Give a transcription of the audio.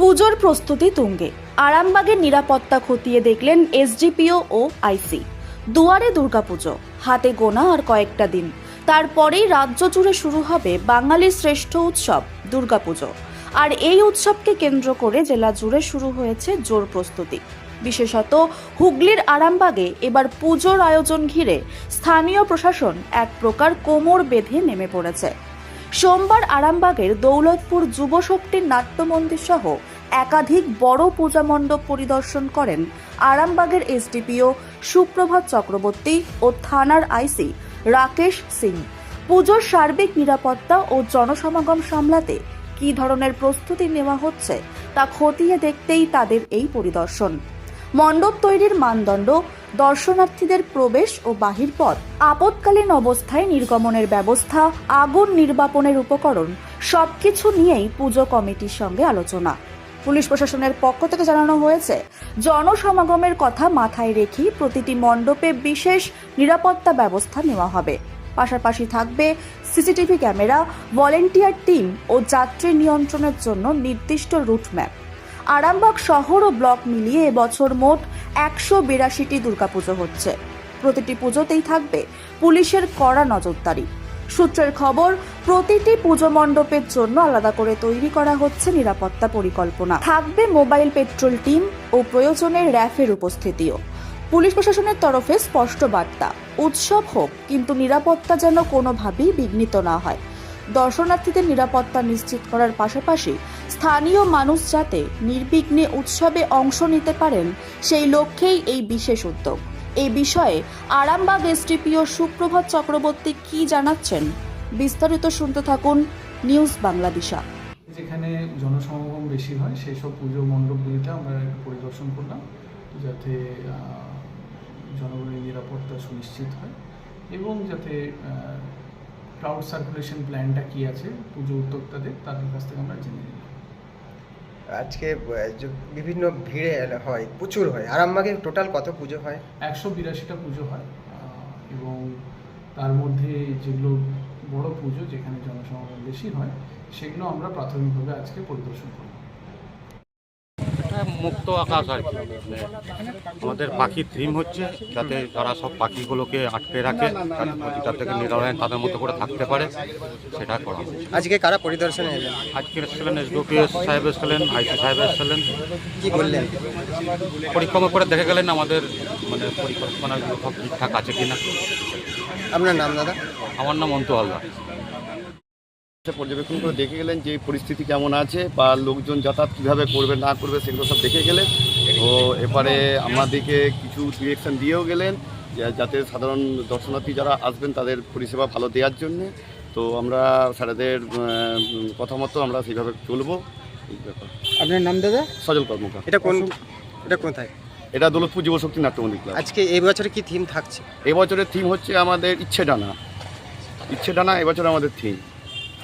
পুজোর প্রস্তুতি তুঙ্গে। আরামবাগের নিরাপত্তা খতিয়ে দেখলেন এসডিপিও ও আইসি। দুয়ারে দুর্গাপুজো, হাতে গোনা আর কয়েকটা দিন। তারপরেই রাজ্য জুড়ে শুরু হবে বাঙালির শ্রেষ্ঠ উৎসব, দুর্গাপুজো। আর এই উৎসবকে কেন্দ্র করে জেলা জুড়ে শুরু হয়েছে জোর প্রস্তুতি। বিশেষত হুগলির আরামবাগে এবার পুজোর আয়োজন ঘিরে স্থানীয় প্রশাসন এক প্রকার কোমর বেঁধে নেমে পড়েছে। সোমবার আরামবাগের দৌলতপুর যুব শক্তির নাট্যমন্দির সহ একাধিক বড় পূজা মণ্ডপ পরিদর্শন করেন আরামবাগের এসডিপিও সুপ্রভাত চক্রবর্তী ও থানার আইসি রাকেশ সিং। পুজোর সার্বিক নিরাপত্তা ও জনসমাগম সামলাতে কী ধরনের প্রস্তুতি নেওয়া হচ্ছে তা খতিয়ে দেখতেই তাদের এই পরিদর্শন। মণ্ডপ তৈরির মানদণ্ড, দর্শনার্থীদের প্রবেশ ও বাহির পথ, আপৎকালীন অবস্থায় নির্গমনের ব্যবস্থা, আগুন নির্বাপনের উপকরণ, সবকিছু নিয়েই পুজো কমিটির সঙ্গে আলোচনা। পুলিশ প্রশাসনের পক্ষ থেকে জানানো হয়েছে, জনসমাগমের কথা মাথায় রেখে প্রতিটি মণ্ডপে বিশেষ নিরাপত্তা ব্যবস্থা নেওয়া হবে। পাশাপাশি থাকবে সিসিটিভি ক্যামেরা, ভলেন্টিয়ার টিম ও যাত্রী নিয়ন্ত্রণের জন্য নির্দিষ্ট রুট ম্যাপ। আরামবাগ শহর ও ব্লক মিলিয়ে এবছর মোট একশো বিরাশিটি দুর্গাপুজো হচ্ছে। প্রতিটি পুজোতেই থাকবে পুলিশের কড়া নজরদারি। সূত্রের খবর, প্রতিটি পুজো মণ্ডপের জন্য আলাদা করে তৈরি করা হচ্ছে নিরাপত্তা পরিকল্পনা। থাকবে মোবাইল পেট্রোল টিম ও প্রয়োজনে র্যাফের উপস্থিতিও। পুলিশ প্রশাসনের তরফে স্পষ্ট বার্তা, উৎসব হোক, কিন্তু নিরাপত্তা যেন কোনোভাবেই বিঘ্নিত না হয়। দর্শনার্থীদের নিরাপত্তা নিশ্চিত করার পাশাপাশি স্থানীয় মানুষ যাতে নির্বিঘ্নে উৎসবে অংশ নিতে পারেন, সেই লক্ষ্যেই এই বিশেষ উদ্যোগ। এই বিষয়ে আরামবাগ এসডিপিও সুপ্রভাত চক্রবর্তী কি জানাচ্ছেন? বিস্তারিত শুনতে থাকুন নিউজ বাংলাদেশা যেখানে জনসমাগম বেশি হয়, সেই সব পুজো মণ্ডপগুলিতে আমরা পরিদর্শন করলাম, যাতে জনগণের নিরাপত্তা সুনিশ্চিত হয় এবং যাতে ক্রাউড সার্কুলেশন প্ল্যানটা কী আছে, পুজো উদ্যোক্তাদের, তাদের কাছ থেকে আমরা জেনে নিলাম। আজকে বিভিন্ন ভিড়ে হয়, প্রচুর হয়। আরামবাগে টোটাল কত পুজো হয়? একশো বিরাশিটা পুজো হয় এবং তার মধ্যে যেগুলো বড় পুজো, যেখানে জনসমাগম বেশি হয়, সেগুলো আমরা প্রাথমিকভাবে আজকে পরিদর্শন এটা মুক্ত আকাশ আর কি। আমাদের পাখির থিম হচ্ছে যাতে তারা সব পাখিগুলোকে আটকে রাখে প্রতিটা থেকে নিরালয় তাদের মতো করে থাকতে পারে সেটা করা আজকে কারা পরিদর্শনে এলেন? আজকে এসেছিলেন এসডিপিএস সাহেব এসেছিলেন আইসি সাহেব এসেছিলেন। কি বললেন? পরিক্রমা করে দেখে গেলেন আমাদের মানে পরিকল্পনাগুলো সব ঠিকঠাক আছে কিনা। আপনার নাম দাদা? আমার নাম অন্তু হালদার। পর্যবেক্ষণ করে দেখে গেলেন যে পরিস্থিতি কেমন আছে বা লোকজন যাতায়াত কীভাবে করবে না করবে সেগুলো সব দেখে গেলেন। তো এবারে আমাদেরকে কিছু ডিরেকশন দিয়েও গেলেন যাতে সাধারণ দর্শনার্থী যারা আসবেন তাদের পরিষেবা ভালো দেওয়ার জন্যে। তো আমরা স্যারেদের কথা মতো আমরা সেইভাবে চলবো। ব্যাপার। আপনার নাম দাদা? সজল কর্মকার। এটা কোন এটা কোথায়? এটা দৌলতপুর যুবশক্তি নাট্যমন্দির ক্লাব। আজকে এই বছরে কি থিম থাকছে? এবছরের থিম হচ্ছে আমাদের ইচ্ছে ডানা ইচ্ছে ডানা এবছর আমাদের থিম